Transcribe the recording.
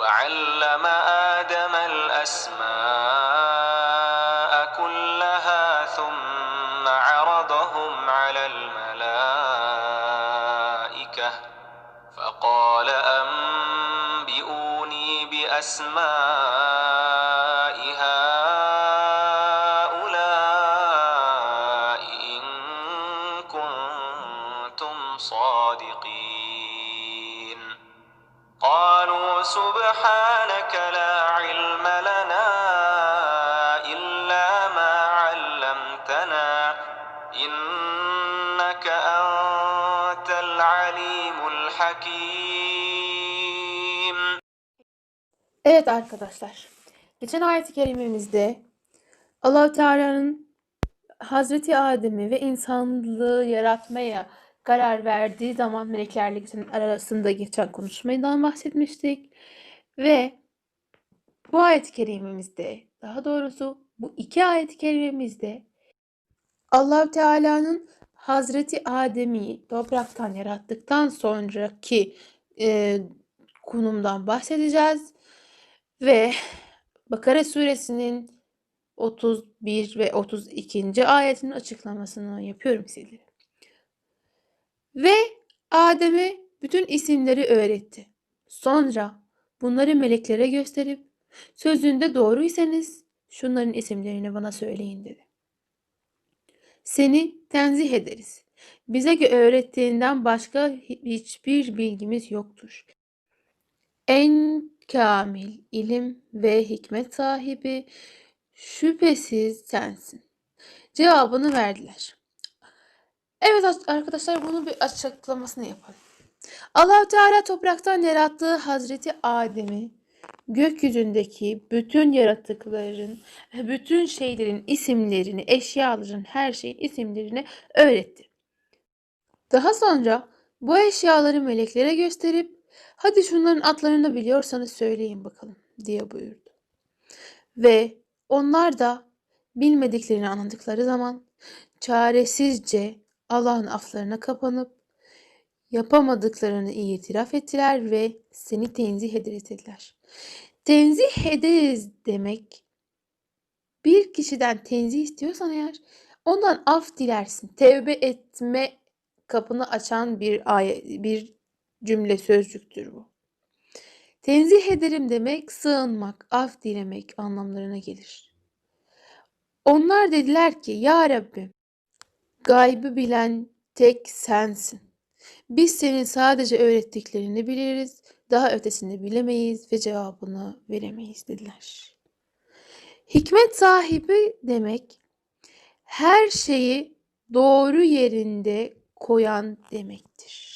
وعلم آدم الأسماء كلها ثم عرضهم على الملائكة فقال أنبئوني بأسماء هؤلاء إن كنتم صادقين. قالوا سبحانك لا علم لنا إلا ما علمتنا إنك أنت العليم الحكيم Evet arkadaşlar. Geçen ayet-i kerimemizde allah Teala'nın Hazreti Adem'i ve insanlığı yaratmaya karar verdiği zaman meleklerle geçen arasında geçen konuşmadan bahsetmiştik. Ve bu ayet-i kerimemizde, daha doğrusu bu iki ayet-i kerimemizde allah Teala'nın Hazreti Adem'i topraktan yarattıktan sonraki e, konumdan bahsedeceğiz. Ve Bakara suresinin 31 ve 32. ayetinin açıklamasını yapıyorum sizlere. Ve Adem'e bütün isimleri öğretti. Sonra bunları meleklere gösterip sözünde doğruysanız şunların isimlerini bana söyleyin dedi. Seni tenzih ederiz. Bize öğrettiğinden başka hi- hiçbir bilgimiz yoktur. En kamil ilim ve hikmet sahibi şüphesiz sensin. Cevabını verdiler. Evet arkadaşlar bunun bir açıklamasını yapalım. allah Teala topraktan yarattığı Hazreti Adem'i gökyüzündeki bütün yaratıkların, bütün şeylerin isimlerini, eşyaların, her şeyin isimlerini öğretti. Daha sonra bu eşyaları meleklere gösterip hadi şunların adlarını biliyorsanız söyleyin bakalım diye buyurdu. Ve onlar da bilmediklerini anladıkları zaman çaresizce Allah'ın aflarına kapanıp yapamadıklarını itiraf ettiler ve seni tenzih ederiz. Tenzih ederiz demek bir kişiden tenzih istiyorsan eğer ondan af dilersin. Tevbe etme kapını açan bir ayet, bir cümle sözcüktür bu. Tenzih ederim demek sığınmak, af dilemek anlamlarına gelir. Onlar dediler ki ya Rabbi gaybı bilen tek sensin. Biz senin sadece öğrettiklerini biliriz, daha ötesini bilemeyiz ve cevabını veremeyiz dediler. Hikmet sahibi demek her şeyi doğru yerinde koyan demektir.